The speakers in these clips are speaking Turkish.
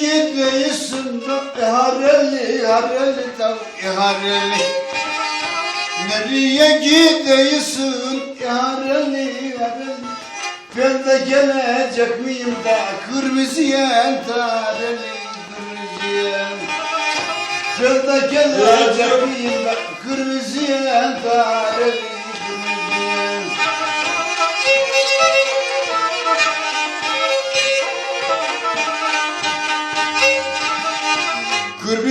gidiyorsun da hareli hareli da hareli Nereye gidiyorsun hareli hareli Ben de gelecek miyim da kırmızı yen tareli kırmızı yen Ben de gelecek miyim da kırmızı yen tareli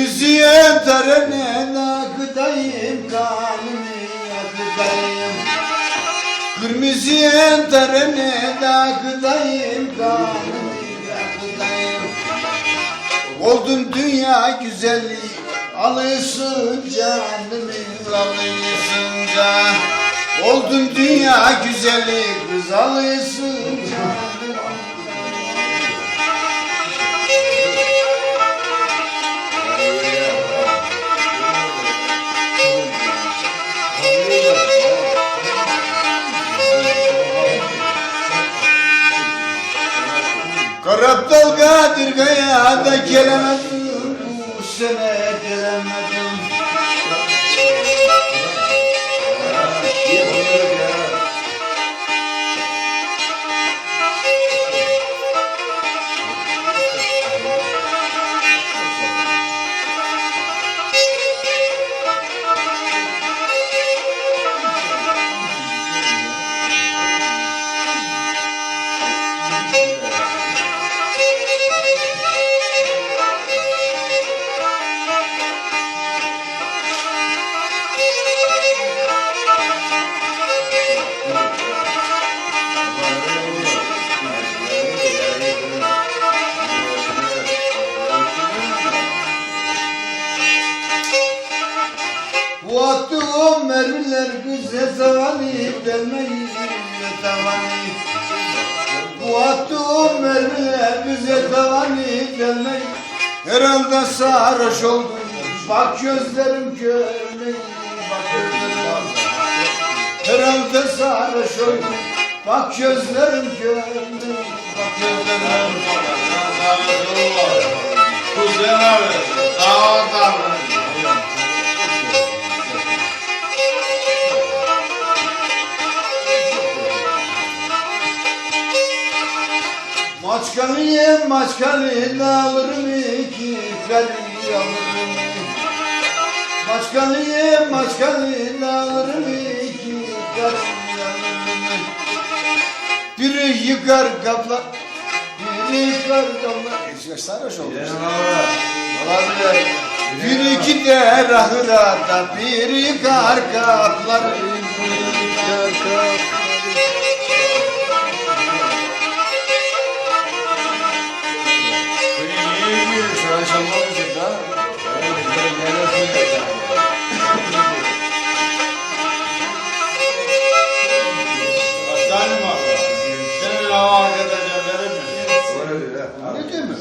Kırmızıya tarane akıtayım kanımı akıtayım Kırmızıya tarane akıtayım kanımı akıtayım Oldun dünya güzelliği alıyorsun canımı alıyorsun can Oldun dünya güzelliği kız alıyorsun canımı Karaptal Kadirga'ya da gelemedim Bu sene attığım mermiler güzel tavani delmeyi tavani Bu attığım mermiler güzel tavani delmeyi Herhalde sarhoş oldum. Bak gözlerim görmeyi Bak gözlerim Herhalde sarhoş oldum. Bak gözlerim görmeyi Bak gözlerim Kuzen abi, davat abi. Maçkalı yem maçkalı alırım iki feri alırım Maçkalı yem maçkalı alırım iki feri alırım Biri yıkar kaplar Biri yıkar kaplar Eski sarhoş olmuş Olabilir. Bir iki de rahırada bir yıkar kapları